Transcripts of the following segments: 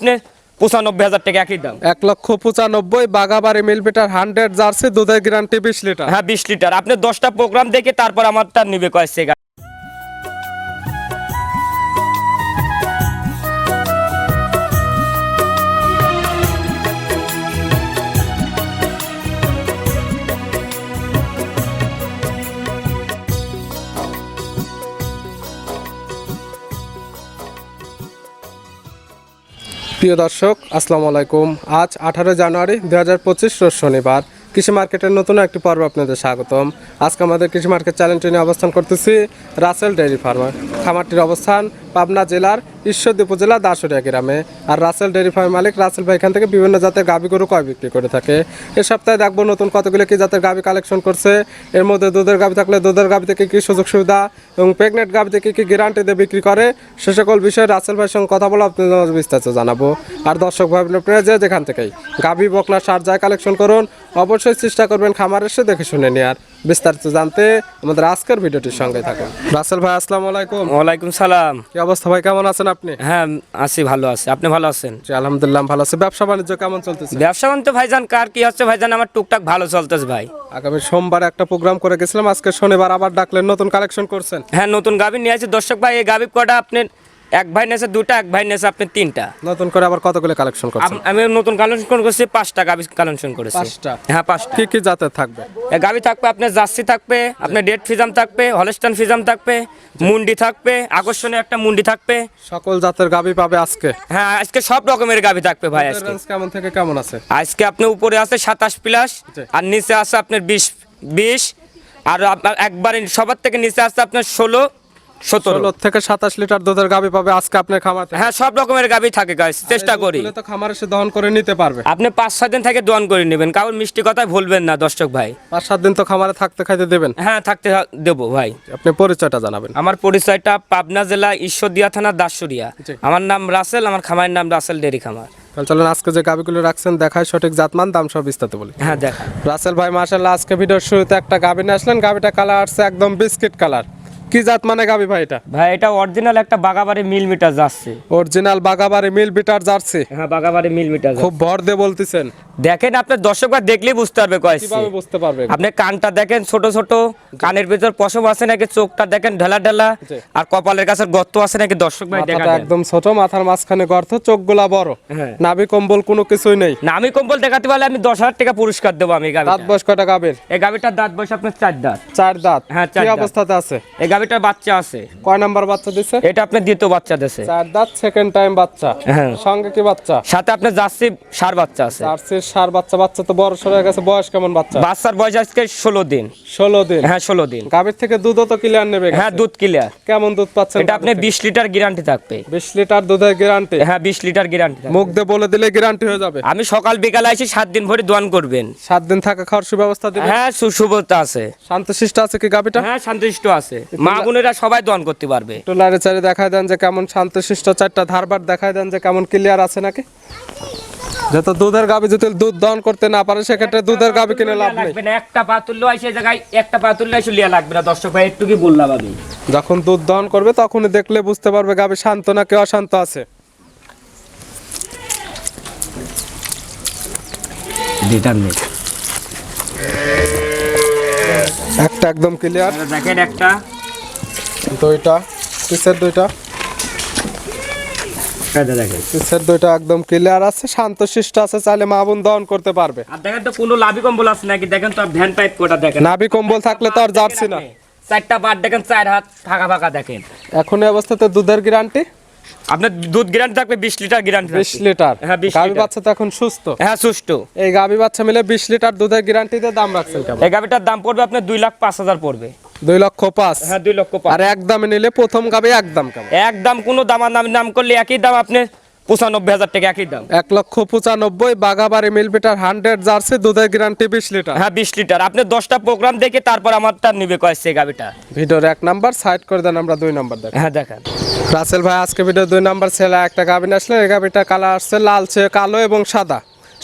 আপনি পঁচানব্বই হাজার টাকা একই দাম। এক লক্ষ পঁচানব্বই বাগাবাড়ি মিলপিটার হান্ড্রেড জার্সি দুধের গ্যারান্টি বিশ লিটার। হ্যাঁ বিশ লিটার। আপনি দশটা প্রোগ্রাম দেখে তারপর আমারটা নিবে কয়েছে প্রিয় দর্শক, আসসালামু আলাইকুম। আজ আঠারো জানুয়ারি দু হাজার পঁচিশ শনিবার। কৃষি মার্কেটের নতুন একটি পর্ব আপনাদের স্বাগতম। আজকে আমাদের কৃষি মার্কেট চ্যালেঞ্জ নিয়ে অবস্থান করতেছি রাসেল ডেয়ারি ফার্মার খামারটির অবস্থান পাবনা জেলার ঈশ্বরদী উপজেলা দাসুরিয়া গ্রামে। আর রাসেল ডেয়ারি ফার্ম মালিক রাসেল ভাই এখান থেকে বিভিন্ন জাতের গাভী গরু কয় বিক্রি করে থাকে। এ সপ্তাহে দেখব নতুন কতগুলো কি জাতের গাভী কালেকশন করছে। এর মধ্যে দুধের গাভী থাকলে দুধের গাভী থেকে কি সুযোগ সুবিধা এবং প্রেগনেন্ট গাভী থেকে কী গ্যারান্টি দিয়ে বিক্রি করে, সে সকল বিষয়ে রাসেল ভাইয়ের সঙ্গে কথা বলে আপনাদের বিস্তারিত জানাব। আর দর্শক ভাই আপনারা যে যেখান থেকেই গাভী বকনা, সার যায় কালেকশন করুন, অবশ্যই চেষ্টা করবেন খামার এসে দেখে শুনে নেওয়ার বিস্তারিত জানতে আমাদের আজকের ভিডিওটির সঙ্গে থাকুন। রাসেল ভাই আসসালামু আলাইকুম। ওয়ালাইকুম সালাম। কি অবস্থা ভাই কেমন আছেন আপনি? হ্যাঁ আছি ভালো আছি। আপনি ভালো আছেন? জি, আলহামদুলিল্লাহ ভালো আছে। ব্যবসা বাণিজ্য কেমন চলতেছে? ব্যবসা বাণিজ্য ভাইজান কার কি হচ্ছে ভাইজান আমার টুকটাক ভালো চলতেছে ভাই। আগামী সোমবার একটা প্রোগ্রাম করে গেছিলাম আজকে শনিবার আবার ডাকলেন নতুন কালেকশন করছেন। হ্যাঁ নতুন গাভী নিয়ে আছে দর্শক ভাই এই গাভী কটা আপনি এক ভাই নেছে দুটা এক ভাই নেছে আপনি তিনটা। নতুন করে আবার কতগুলো কালেকশন করছেন? আমি নতুন কালেকশন করছি পাঁচটা গাভী কালেকশন করেছি। পাঁচটা? হ্যাঁ পাঁচটা। কি কি জাতের থাকবে? গাভী থাকবে আপনার জার্সি থাকবে আপনার ডেট ফিজাম থাকবে হলস্টান ফিজাম থাকবে মুন্ডি থাকবে আকর্ষণীয় একটা মুন্ডি থাকবে। সকল জাতের গাবি পাবে আজকে? হ্যাঁ আজকে সব রকমের গাবি থাকবে ভাই আজকে। রেঞ্জ কেমন থেকে কেমন আছে? আজকে আপনার উপরে আছে সাতাশ প্লাস আর নিচে আছে আপনার বিশ বিশ আর আপনার একবারে সবার থেকে নিচে আছে আপনার ষোলো ষোলো থেকে সাতাশ লিটার দুধের গাবি পাবে আজকে আপনার খামার। হ্যাঁ সব রকমের গাভী থাকে গাছ চেষ্টা করি। তো খামার এসে দহন করে নিতে পারবে। আপনি পাঁচ ছয় দিন থেকে দোয়ান করে নেবেন কারণ মিষ্টি ভুলবেন না দর্শক ভাই। পাঁচ সাত দিন তো খামারে থাকতে খাইতে দেবেন। হ্যাঁ থাকতে দেবো ভাই। আপনি পরিচয়টা জানাবেন। আমার পরিচয়টা পাবনা জেলা ঈশ্বরদিয়া থানা দাসুরিয়া। আমার নাম রাসেল আমার খামারের নাম রাসেল ডেরি খামার। তাহলে চলেন আজকে যে গাবিগুলো রাখছেন দেখায় সঠিক জাতমান দাম সব বিস্তারিত বলি। হ্যাঁ দেখা। রাসেল ভাই মার্শাল্লাহ আজকে ভিডিওর শুরুতে একটা গাবি নিয়ে আসলেন। গাবিটা কালার আসছে একদম বিস্কিট কালার কি জাত মানে গাবি ভাই এটা? ভাই এটা অরিজিনাল একটা বাগাবাড়ি মিল মিটার যাচ্ছে। অরিজিনাল বাগাবাড়ি মিল মিটার যাচ্ছে? হ্যাঁ বাগাবাড়ি মিল মিটার খুব ভর দিয়ে বলতেছেন। দেখেন আপনার দর্শকরা দেখলেই বুঝতে পারবে কয়েছে বুঝতে পারবে? আপনি কানটা দেখেন ছোট ছোট কানের ভিতর পশম আছে নাকি চোখটা দেখেন ঢেলা ঢেলা আর কপালের কাছে গর্ত আছে নাকি দর্শক ভাই দেখা একদম ছোট মাথার মাঝখানে গর্ত চোখগুলা বড়। হ্যাঁ। নাভি কম্বল কোনো কিছুই নেই। না আমি কম্বল দেখাতে পারলে আমি দশ হাজার টাকা পুরস্কার দেবো আমি দাঁত বয়স কয়টা গাবের? এই গাবিটার দাঁত বয়স আপনার চার দাঁত। চার দাঁত? হ্যাঁ, চার কি অবস্থাতে আছে? এই গাবিটার বাচ্চা আছে। কয় নাম্বার বাচ্চা দিছে? এটা আপনার দ্বিতীয় বাচ্চা দেশে চার দাঁত সেকেন্ড টাইম বাচ্চা। হ্যাঁ। সঙ্গে কি বাচ্চা? সাথে আপনার জার্সি সার বাচ্চা আছে। চার্সির সার বাচ্চা বাচ্চা তো বড় সরে গেছে বয়স কেমন বাচ্চা? বাচ্চার বয়স আজকে ষোলো দিন। ষোলো দিন? হ্যাঁ ষোলো দিন। গাভীর থেকে দুধও তো ক্লিয়ার নেবে হ্যাঁ দুধ ক্লিয়ার কেমন দুধ পাচ্ছেন এটা আপনি বিশ লিটার গ্যারান্টি থাকবে। বিশ লিটার দুধের গ্যারান্টি হ্যাঁ বিশ লিটার গ্যারান্টি মুখ দিয়ে বলে দিলে গ্যারান্টি হয়ে যাবে? আমি সকাল বিকালে আসি সাত দিন ভরে দোয়ান করবেন। সাত দিন থাকা খাওয়ার সুব্যবস্থা দিবে হ্যাঁ সুশুভতা আছে। শান্তশিষ্ট আছে কি গাভীটা? হ্যাঁ শান্তিষ্ট আছে। মা বোনেরা সবাই দোয়ান করতে পারবে। একটু লাড়ে চাড়ে দেখায় দেন যে কেমন শান্তশিষ্ট চারটা ধারবার দেখায় দেন যে কেমন ক্লিয়ার আছে নাকি? যত দুধের গাভী যদি দুধ দহন করতে না পারে সেক্ষেত্রে দুধের গাভী কিনে লাভ নেই। লাগবে না একটা পা তুললেও আসে জায়গায় একটা পা তুললে এসে লিয়া লাগবে না। দর্শক ভাই একটু কি বললাম আমি? যখন দুধ দহন করবে তখনই দেখলে বুঝতে পারবে গাভী শান্ত নাকি অশান্ত আছে। লিটার নেই। একটা একদম ক্লিয়ার দেখেন একটা। দুইটা পিসের দুইটা। দেখেন পিসের দুইটা একদম ক্লিয়ার আছে শান্তশিষ্ট আছে চাইলে মা বোন দহন করতে পারবে। আর দেখেন তো কোনো লাভি কম্বল আছে নাকি? দেখেন তো ভ্যান পাইপ কোটা দেখেন। নাভি কম্বল থাকলে তো আর যাচ্ছি না। চারটা বার দেখেন চার হাত ফাঁকা ফাঁকা দেখেন। এখন এই অবস্থাতে দুধের গ্যারান্টি আপনার দুধ গ্যারান্টি থাকবে বিশ লিটার গ্যারান্টি বিশ লিটার? হ্যাঁ, 20 গাভী বাচ্চা তো এখন সুস্থ। হ্যাঁ সুষ্ঠু এই গাভী বাচ্চা মিলে বিশ লিটার দুধের গ্যারান্টিতে দাম রাখছেন কেমন? এই গাভিটার দাম পড়বে আপনার দুই লাখ পাঁচ হাজার পড়বে। দুই লক্ষ পাঁচ। হ্যাঁ দুই লক্ষ পাঁচ। আর এক দামে নিলে প্রথম গাভী এক দাম কেমন? একদম কোনো দামার নাম নাম করলে একই দাম আপনি পঁচানব্বই হাজার টাকা একই দাম। এক লক্ষ পঁচানব্বই বাগাবাড়ি মিলবিটার হান্ড্রেড জার্সি দুধের গ্যারান্টি বিশ লিটার। হ্যাঁ বিশ লিটার। আপনি দশটা প্রোগ্রাম দেখে তারপর আমারটা নিবে কয়েছে গাভিটা ভিডিওর এক নাম্বার সাইড করে দেন আমরা দুই নাম্বার দেখ। হ্যাঁ দেখেন। রাসেল ভাই আজকে ভিডিও দুই নাম্বার ছেলে একটা গাভী নিয়ে আসলে। এই গাভীটা কালার আসছে লালচে কালো এবং সাদা।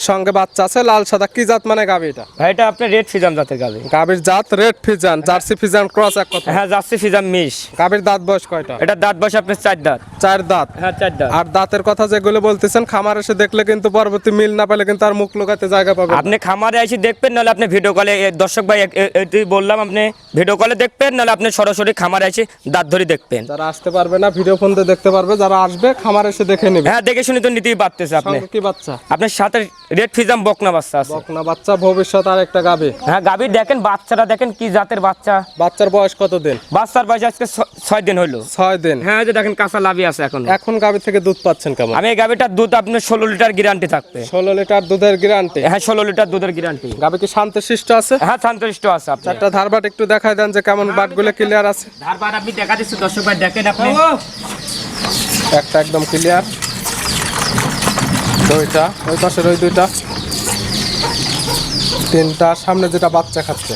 সঙ্গে বাচ্চা আছে লাল সাদা কি জাত মানে গাবি এটা? ভাই এটা আপনার রেড ফিজাম জাতের গাবি। গাবির জাত red Friesian Jersey Friesian cross এক কথা। হ্যাঁ জার্সি ফিজাম মিশ। গাবির দাঁত বয়স কয়টা? এটা দাঁত বসে আপনার চার দাঁত। চার দাঁত। হ্যাঁ চার দাঁত। আর দাঁতের কথা যেগুলো বলতেছেন খামার এসে দেখলে কিন্তু পরবর্তী মিল না পেলে কিন্তু আর মুখ লুকাতে জায়গা পাবে আপনি খামারে এসে দেখবেন নাহলে আপনি ভিডিও কলে দর্শক ভাই এটি বললাম আপনি ভিডিও কলে দেখবেন নাহলে আপনি সরাসরি খামারে এসে দাঁত ধরে দেখবেন। যারা আসতে পারবে না ভিডিও ফোন দেখতে পারবে যারা আসবে খামার এসে দেখে নেবে। হ্যাঁ দেখে শুনে তো নিতেই পারতেছে আপনি। কি বাচ্চা? আপনার সাথে রেড ফিজাম বকনা বাচ্চা আছে। বকনা বাচ্চা ভবিষ্যৎ আর একটা গাবে। হ্যাঁ দেখেন বাচ্চাটা দেখেন কি জাতের বাচ্চা। বাচ্চার বয়স কত দিন বাচ্চার বয়স আজকে ছয় দিন হলো ছয় দিন। হ্যাঁ যে দেখেন কাঁচা লাভি আছে এখন। এখন গাবি থেকে দুধ পাচ্ছেন কেমন? আমি এই দুধ আপনার ষোলো লিটার গ্যারান্টি থাকবে। ষোলো লিটার দুধের গ্যারান্টি হ্যাঁ ষোলো লিটার দুধের গ্যারান্টি গাবি কি শান্তশিষ্ট আছে? হ্যাঁ আছে আপনার। একটা ধারবাট একটু দেন যে কেমন বাটগুলো ক্লিয়ার আছে। ধারবার আপনি দেখা দিচ্ছি দর্শক ভাই দেখেন আপনি। একটা একদম ক্লিয়ার দুইটা ওই পাশের ওই দুইটা। তিনটা সামনে যেটা বাচ্চা খাচ্ছে।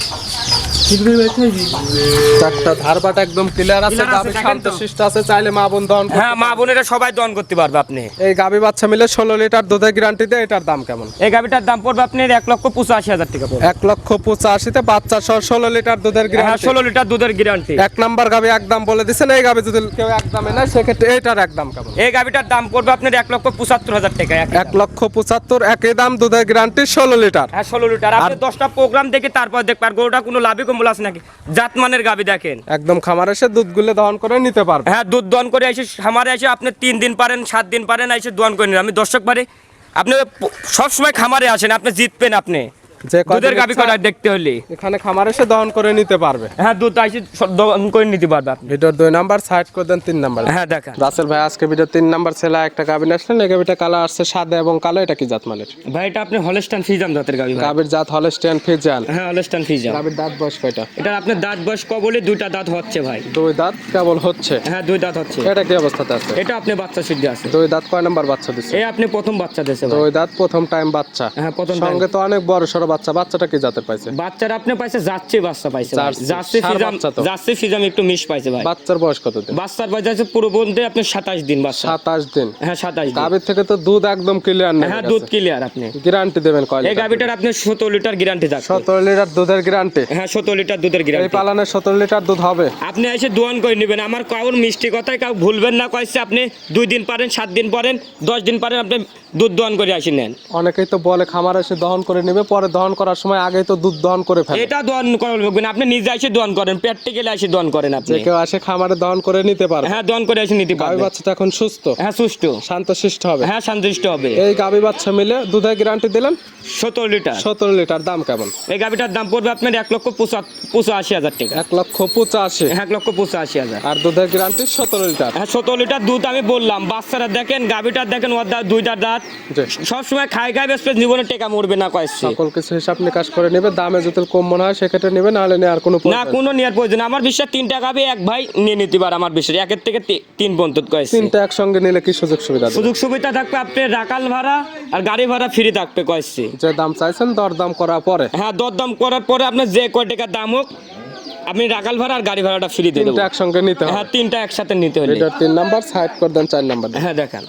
চারটা ধারবাট একদম ক্লিয়ার আছে গাবি শান্ত শিষ্ট আছে চাইলে মা বোন দহন হ্যাঁ মা বোনেরা সবাই দন করতে পারবে আপনি। এই গাবি বাচ্চা মিলে ষোলো লিটার দুধের গ্যারান্টি দেয় এটার দাম কেমন? এই দাম পড়বে আপনার এক লক্ষ পঁচাশি হাজার টাকা পড়বে। এক লক্ষ পঁচাশিতে বাচ্চা সহ ষোলো লিটার দুধের হ্যাঁ গ্যারান্টি ষোলো লিটার দুধের গ্যারান্টি এক নাম্বার গাবি একদম বলে দিচ্ছেন এই গাবি যদি কেউ একদমে নেয় সেক্ষেত্রে এটার একদম কেমন? এই গাভীটার দাম পড়বে আপনার এক লক্ষ পঁচাত্তর হাজার টাকা এক এক লক্ষ পঁচাত্তর একই দাম দুধের গ্যারান্টি ষোলো লিটার। হ্যাঁ ষোলো লিটার। আপনি দশটা প্রোগ্রাম দেখে তারপর দেখবেন আর গরুটা কোনো লাভই কম্বল আছে নাকি? জাতমানের গাবি দেখেন। একদম খামারে এসে দুধগুলো দহন করে নিতে পারবে। হ্যাঁ দুধ দহন করে এসে খামারে এসে আপনি তিন দিন পারেন সাত দিন পারেন এসে দহন করে নিন। আমি দর্শক পারে আপনি সবসময় খামারে আসেন আপনি জিতবেন আপনি। যে দুধের গাভী ইচ্ছা, দেখতে হলে এখানে খামার এসে দহন করে নিতে পারবে। হ্যাঁ দুধ এসে সব করে নিতে পারবে আপনি। ভিডিওর দুই নাম্বার সাইড করে দেন তিন নাম্বার। হ্যাঁ দেখেন। রাসেল ভাই আজকে ভিডিও তিন নাম্বার ছেলে একটা গাবিন আসলেন এই গাবিটা কালো আসছে সাদা এবং কালো এটা কি জাত মানের? ভাই এটা আপনি হলস্টান ফিজাম জাতের গাভী গাবির জাত হলস্টিয়ান ফিজান হ্যাঁ হলস্টান ফিজাম। গাবির দাঁত বয়স কয়টা? এটা আপনার দাঁত বয়স কবলে দুইটা দাঁত হচ্ছে ভাই। দুই দাঁত কেবল হচ্ছে? হ্যাঁ দুই দাঁত হচ্ছে। এটা কি অবস্থাতে আছে? এটা আপনি বাচ্চা সিদ্ধ আছে। দুই দাঁত কয় নাম্বার বাচ্চা দিচ্ছে এই আপনি প্রথম বাচ্চা দিয়েছে দুই দাঁত প্রথম টাইম বাচ্চা। হ্যাঁ প্রথম সঙ্গে তো অনেক বড় সড়ো বাচ্চা বাচ্চাটা কি জাতের পাইছে? বাচ্চারা আপনি পাইছে যাচ্ছে বাচ্চা পাইছে যাচ্ছে ফিজাম যাচ্ছে ফিজাম একটু মিস পাইছে ভাই। বাচ্চার বয়স কত দিন বাচ্চার বয়স আছে পুরো বলতে আপনি সাতাশ দিন বাচ্চা। সাতাশ দিন। হ্যাঁ সাতাশ দিন। গাবির থেকে তো দুধ একদম ক্লিয়ার নেই হ্যাঁ দুধ ক্লিয়ার আপনি। গ্যারান্টি দেবেন কয় এই গাভিটার আপনি সতেরো লিটার গ্যারান্টি থাকবে। সতেরো লিটার দুধের গ্যারান্টি হ্যাঁ সতেরো লিটার দুধের এই গ্যারান্টি পালানে সতেরো লিটার দুধ হবে? আপনি এসে দোয়ান করে নেবেন। আমার কাউর মিষ্টি কথায় কাউ ভুলবেন না কয়েছে আপনি দুই দিন পারেন সাত দিন পারেন দশ দিন পারেন আপনি দুধ দোয়ান করে আসি নেন। অনেকেই তো বলে খামার এসে দহন করে নেবে পরে দহন করার সময় আগে তো দুধ দহন করে ফেলে। এটা দোয়ান করার লোক না, আপনি নিজে এসে দোয়ান করেন প্র্যাকটিক্যালি এসে দোয়ান করেন আপনি। কেউ আসে খামারে দহন করে নিতে পারবে। হ্যাঁ দোয়ান করে এসে নিতে গাভী পারবেন বাচ্চাটা এখন সুস্থ। হ্যাঁ সুষ্ঠ শান্ত শিষ্ট হবে। হ্যাঁ সন্তুষ্ট হবে। এই গাভী বাচ্চা মিলে দুধের গ্যারান্টি দিলেন? সতেরো লিটার। সতেরো লিটার দাম কেমন? এই গাভিটার দাম পড়বে আপনার এক লক্ষ পঁচা- পঁচাশি হাজার টাকা। এক লক্ষ পঁচাশি। এক লক্ষ পঁচাশি হাজার। আর দুধের গ্যারান্টি সতেরো লিটার। হ্যাঁ সতেরো লিটার দুধ আমি বললাম। বাচ্চারা দেখেন গাভিটার দেখেন ওর দাঁত দুইটা দাঁত। জি। সবসময় খাই খাই বেসপে জীবনে টেকা মরবে না কয়েছে সকল কিছু হিসাব নিকাশ করে নেবে দামে যদি কম মনে হয় সেক্ষেত্রে নেবে নাহলে নেওয়ার কোনো না কোনো নেওয়ার প্রয়োজন আমার বিশ্বাস তিনটা গাভি এক ভাই নিয়ে নিতে পারে আমার বিশ্বাস। একের থেকে তিন পর্যন্ত কয়েছে তিনটা একসঙ্গে নিলে কি সুযোগ সুবিধা সুযোগ সুবিধা থাকবে আপনার রাকাল ভাড়া আর গাড়ি ভাড়া ফ্রি থাকবে কয়েছে যে দাম চাইছেন দর দাম করার পরে। হ্যাঁ দরদাম করার পরে আপনার যে কয় টাকা দাম হোক আপনি রাকাল ভাড়া আর গাড়ি ভাড়াটা ফ্রি দিয়ে দেবো। তিনটা একসঙ্গে নিতে হবে। হ্যাঁ তিনটা একসাথে নিতে হলে। ভিডিওর তিন নাম্বার সাইড করে দেন চার নাম্বার। হ্যাঁ দেখান।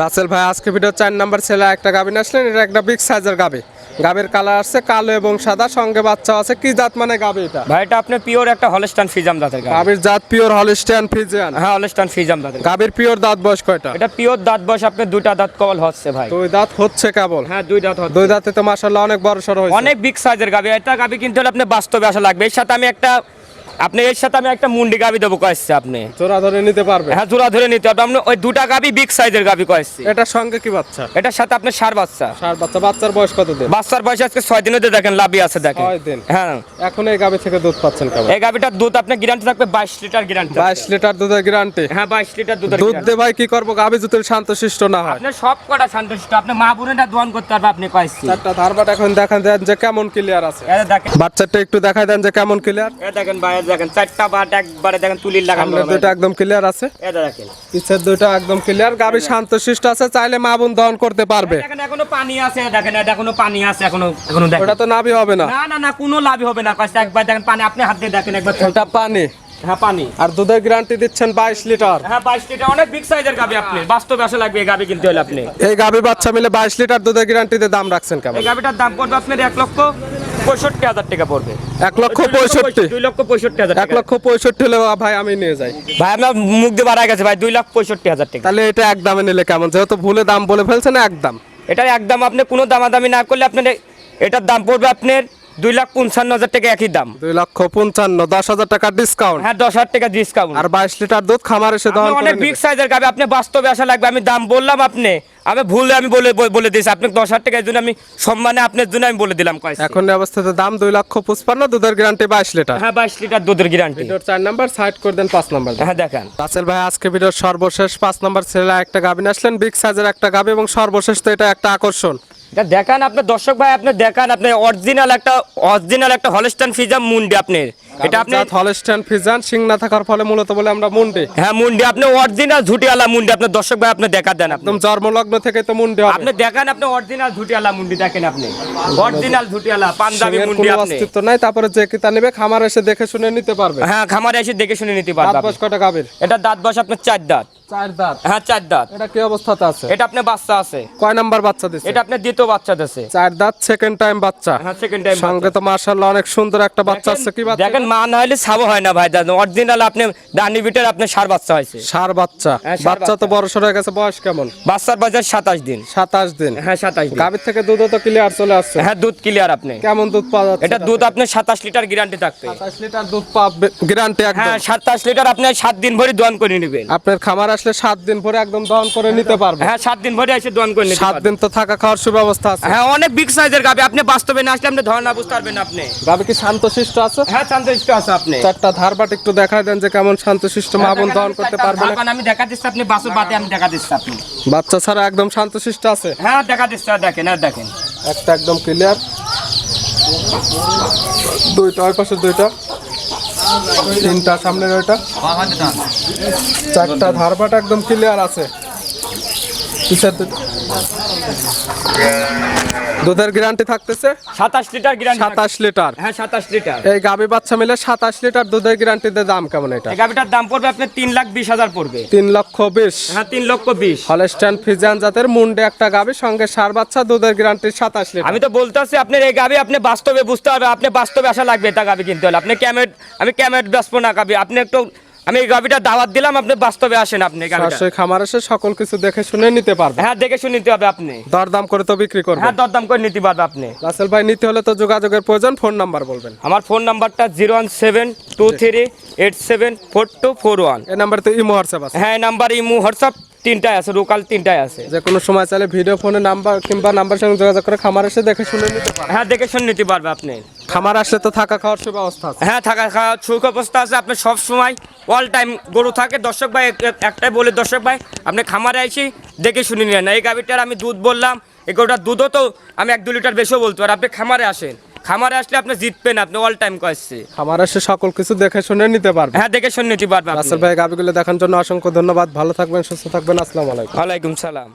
রাসেল ভাই আজকে ভিডিও চার নাম্বার ছেলে একটা গাবি আসলেন এটা একটা বিগ সাইজের গাবি গাবির কালার আছে কালো এবং সাদা সঙ্গে বাচ্চা আছে। কি জাত মানে গাবে এটা? ভাই এটা আপনি পিওর একটা হলস্টান ফিজাম দাঁতের গাবে। গাবের জাত পিওর হলস্টান ফিজান হ্যাঁ হলস্টান ফিজাম দাঁতের গাবের পিওর দাঁত বয়স কয়টা? এটা পিওর দাঁত বয়স আপনি দুইটা দাঁত কবল হচ্ছে ভাই। দুই দাঁত হচ্ছে কেবল? হ্যাঁ দুই দাঁত হচ্ছে। দুই দাঁতে তো মাশাআল্লাহ অনেক বড় সরো হয়েছে। অনেক বিগ সাইজের গাবে। এটা গাবে কিন্তু হলে আপনি বাস্তবে আসা লাগবে। এর সাথে আমি একটা আপনি এর সাথে আমি একটা মুন্ডি গাবি দেবো কয়েছে আপনি। জোড়া ধরে নিতে পারবে? হ্যাঁ জোড়া ধরে নিতে হবে। আপনি ওই দুটা গাভি বিগ সাইজের গাভি কয়েছে। এটার সঙ্গে কি বাচ্চা? এটার সাথে আপনার সার বাচ্চা। সার বাচ্চা। বাচ্চার বয়স কত দিন? বাচ্চার বয়স আজকে ছয় দিনের তো দেখেন লাভি আছে দেখেন। ছয় দিন। হ্যাঁ। এখন এই গাবি থেকে দুধ পাচ্ছেন কেমন? এই গাভিটার দুধ আপনার গ্যারান্টি থাকবে বাইশ লিটার গ্যারান্টি বাইশ লিটার দুধের গ্যারান্টি হ্যাঁ বাইশ লিটার দুধের দুধ। দে ভাই কি করব? গাবি যদি শান্তশিষ্ট না হয়। আপনার সব কটা সন্তুষ্ট আপনি মা বোনেরা দোয়ান করতে পারবে আপনি কয়েছি। চারটা ধারবাট এখন দেখা দেন যে কেমন ক্লিয়ার আছে। দেখেন। বাচ্চাটা একটু দেখাই দেন যে কেমন ক্লিয়ার দেখেন বাইরে দেখেন চারটা বাট একবারে দেখেন তুলির লাগানো দুইটা একদম ক্লিয়ার আছে? এটা দেখেন। পিছের দুইটা একদম ক্লিয়ার গাবি শান্তশিষ্ট আছে চাইলে মা বোন দহন করতে পারবে। দেখেন এখনও পানি আছে দেখেন এটা এখনও পানি আছে এখনও এখনও দেখেন। ওটা তো নাবি হবে না। না না না কোনো লাভ হবে না। কষ্ট একবার দেখেন পানি আপনি হাত দিয়ে দেখেন একবার। ওটা পানি। হ্যাঁ পানি। আর দুধের গ্যারান্টি দিচ্ছেন বাইশ লিটার। হ্যাঁ বাইশ লিটার। অনেক বিগ সাইজের গাবি আপনি। বাস্তবে আসা লাগবে এই গাবি কিনতে হলে আপনি। এই গাভী বাচ্চা মিলে বাইশ লিটার দুধের গ্যারান্টিতে দাম রাখছেন কেমন? এই গাবিটার দাম পড়বে আপনার এক লক্ষ পঁয়ষট্টি হাজার টাকা পড়বে। এক লক্ষ দুই পঁয়ষট্টি দুই লক্ষ পঁয়ষট্টি হাজার এক লক্ষ পঁয়ষট্টি হলে ভাই আমি নিয়ে যাই। ভাই আপনার মুখ দিয়ে বাড়া গেছে ভাই দুই লাখ পঁয়ষট্টি হাজার টাকা। তাহলে এটা এক দামে নিলে কেমন? যেহেতু ভুলে দাম বলে ফেলছেন একদম এটার একদম আপনি কোনো দামাদামি না করলে আপনার এটার দাম পড়বে আপনার দুই লাখ পঞ্চান্ন হাজার টাকা একই দাম। দুই লক্ষ পঞ্চান্ন দশ হাজার টাকার ডিসকাউন্ট হ্যাঁ দশ হাজার টাকা ডিসকাউন্ট আর বাইশ লিটার দুধ খামার এসে অনেক বিগ সাইজের গাবি আপনি বাস্তবে আসা লাগবে আমি দাম বললাম আপনি। আমি ভুলে আমি বলে বলে দিয়েছি আপনি দশ হাজার টাকা জন্য আমি সম্মানে আপনার জন্য আমি বলে দিলাম কয়েক এখন অবস্থাতে দাম দুই লক্ষ পঁচপান্ন দুধের গ্যারান্টি বাইশ লিটার। হ্যাঁ বাইশ লিটার দুধের গ্যারান্টি চার নাম্বার সাইড করে দেন পাঁচ নাম্বার। হ্যাঁ দেখেন। রাসেল ভাই আজকে ভিডিওর সর্বশেষ পাঁচ নাম্বার ছেলে একটা গাবি নিয়ে আসলেন বিগ সাইজের একটা গাবি এবং সর্বশেষ তো এটা একটা আকর্ষণ। দেখান আপনার দর্শক ভাই, আপনি দেখান, আপনি অরিজিনাল একটা অরিজিনাল একটা হলস্টান ফিজাম মুন্ডি আপনার। এটা আপনি হলস্টাইন ফিজান সিং না থাকার ফলে মূলত বলে আমরা মুন্ডি। হ্যাঁ মুন্ডি। আপনি অরিজিনাল ঝুটিওয়ালা মুন্ডি। আপনার দর্শক ভাই আপনি দেখা দেন একদম জন্মলগ্ন থেকে তো মুন্ডি আপনি দেখান আপনি অরিজিনাল ঝুটিওয়ালা মুন্ডি দেখেন আপনি। অরিজিনাল ঝুটিওয়ালা পাঞ্জাবি মুন্ডি আপনি। অস্তিত্ব নাই তারপরে যে কিতা নেবে খামার এসে দেখে শুনে নিতে পারবে। হ্যাঁ খামারে এসে দেখে শুনে নিতে দাঁত পারবেন বয়স কটা গাবির এটা দাঁত বয়স আপনার চার দাঁত। চার দাঁত? হ্যাঁ চার দাঁত। এটা কি অবস্থাতে আছে? এটা আপনার বাচ্চা আছে। কয় নাম্বার বাচ্চা দিচ্ছে এটা আপনার দ্বিতীয় বাচ্চা দিছে। চার দাঁত সেকেন্ড টাইম বাচ্চা। হ্যাঁ সেকেন্ড টাইম সঙ্গে তো মার্শাল্লাহ অনেক সুন্দর একটা বাচ্চা আছে। কি বাচ্চা দেখেন মা না হলে ছাবো হয় না ভাই। দাদা অরিজিনাল আপনি বিটের আপনার সার বাচ্চা হয়েছে। সার বাচ্চা। হ্যাঁ, বাচ্চা তো বড় হয়ে বয়স কেমন? বাচ্চার বাজার সাতাশ দিন। সাতাশ দিন। হ্যাঁ সাতাশ দিন। গাভীর থেকে দুধও তো ক্লিয়ার চলে আসছে। হ্যাঁ দুধ ক্লিয়ার আপনি। কেমন দুধ পাওয়া যাচ্ছে? এটা দুধ আপনার সাতাশ লিটার গ্যারান্টি থাকবে। সাতাশ লিটার দুধ পাবে গ্যারান্টি একদম। হ্যাঁ সাতাশ লিটার আপনি সাত দিন ভরে দোয়ান করে নেবেন। আপনার খামার আসলে সাত দিন পরে একদম দহন করে নিতে পারবে। হ্যাঁ সাত দিন ভরে এসে দোয়ান করে নিতে সাত দিন তো থাকা খাওয়ার সুব্যবস্থা আছে। হ্যাঁ অনেক বিগ সাইজের গাবি আপনি বাস্তবে না আসলে আপনি ধারণা বুঝতে পারবেন আপনি। গাভী কি শান্তশিষ্ট আছে? হ্যাঁ শান্তশিষ্ট আছে আপনি? চারটা ধারবাট একটু দেখায় দেন যে কেমন শান্তশিষ্ট মা বোন দহন করতে পারবে না। আমি দেখা দিচ্ছি আপনি বাতে আমি দেখা দিচ্ছি আপনি। বাচ্চা ছাড়া একদম শান্তশিষ্ট আছে। হ্যাঁ দেখা দিচ্ছি দেখেন আর দেখেন। একটা একদম ক্লিয়ার দুইটা ওই পাশে দুইটা। তিনটা সামনের ওইটা। চারটা ধারবাট একদম ক্লিয়ার আছে। দুধের গ্যারান্টি থাকতেছে? সাতাশ লিটার গ্যারান্টি সাতাশ লিটার। হ্যাঁ সাতাশ লিটার। এই গাবি বাচ্চা মিলে সাতাশ লিটার দুধের গ্যারান্টিতে দাম কেমন এটা? এই গাবিটার দাম পড়বে আপনার তিন লাখ বিশ হাজার পড়বে। তিন লক্ষ বিশ। হ্যাঁ তিন লক্ষ বিশ। হলস্টাইন ফিজান জাতের মুন্ডে একটা গাবি সঙ্গে সার বাচ্চা দুধের গ্যারান্টি সাতাশ লিটার। আমি তো বলতে আছি আপনার এই গাবি আপনি বাস্তবে বুঝতে হবে আপনি বাস্তবে আসা লাগবে এটা গাবি কিনতে হলে। আপনি ক্যামেট আমি ক্যামেট ব্যস্ত না গাবি আপনি একটু আমি এই গাবিটা দাওয়াত দিলাম আপনি বাস্তবে আসেন আপনি এই খামার এসে সকল কিছু দেখে শুনে নিতে পারবে হ্যাঁ দেখে শুনে নিতে হবে আপনি। দরদাম করে তো বিক্রি করবেন। হ্যাঁ দরদাম করে নিতে পারবে আপনি। রাসেল ভাই নিতে হলে তো যোগাযোগের প্রয়োজন ফোন নাম্বার বলবেন। আমার ফোন নাম্বারটা zero one seven two three eight seven four two four one এই নাম্বার তো ইমো হোয়াটসঅ্যাপ আছে। হ্যাঁ নাম্বার ইমু হোয়াটসঅ্যাপ তিনটায় আছে লোকাল তিনটায় আছে। যে কোনো সময় চাইলে ভিডিও ফোনে নাম্বার কিংবা নাম্বার সঙ্গে যোগাযোগ করে খামার এসে দেখে শুনে নিতে পারবে। হ্যাঁ দেখে শুনে নিতে পারবে আপনি। খামার আসলে তো থাকা খাওয়ার সুব্যবস্থা আছে। হ্যাঁ থাকা খাওয়া সুখ অবস্থা আছে। আপনি সব সময় অল টাইম গরু থাকে দর্শক ভাই একটাই বলে দর্শক ভাই আপনি খামারে আইসি দেখে শুনে নিলেন। এই গাভিটার আমি দুধ বললাম এই গরুটার দুধও তো আমি এক দু লিটার বেশিও বলতে পারি। আপনি খামারে আসেন খামারে আসলে আপনি জিতবেন আপনি অল টাইম কয়েছে খামার আসলে সকল কিছু দেখে শুনে নিতে পারবে হ্যাঁ দেখে শুনে নিতে পারবে আসল রাসেল ভাই গাবিগুলো দেখার জন্য অসংখ্য ধন্যবাদ। ভালো থাকবেন সুস্থ থাকবেন। আসসালামু আলাইকুম। ওয়ালাইকুম সালাম।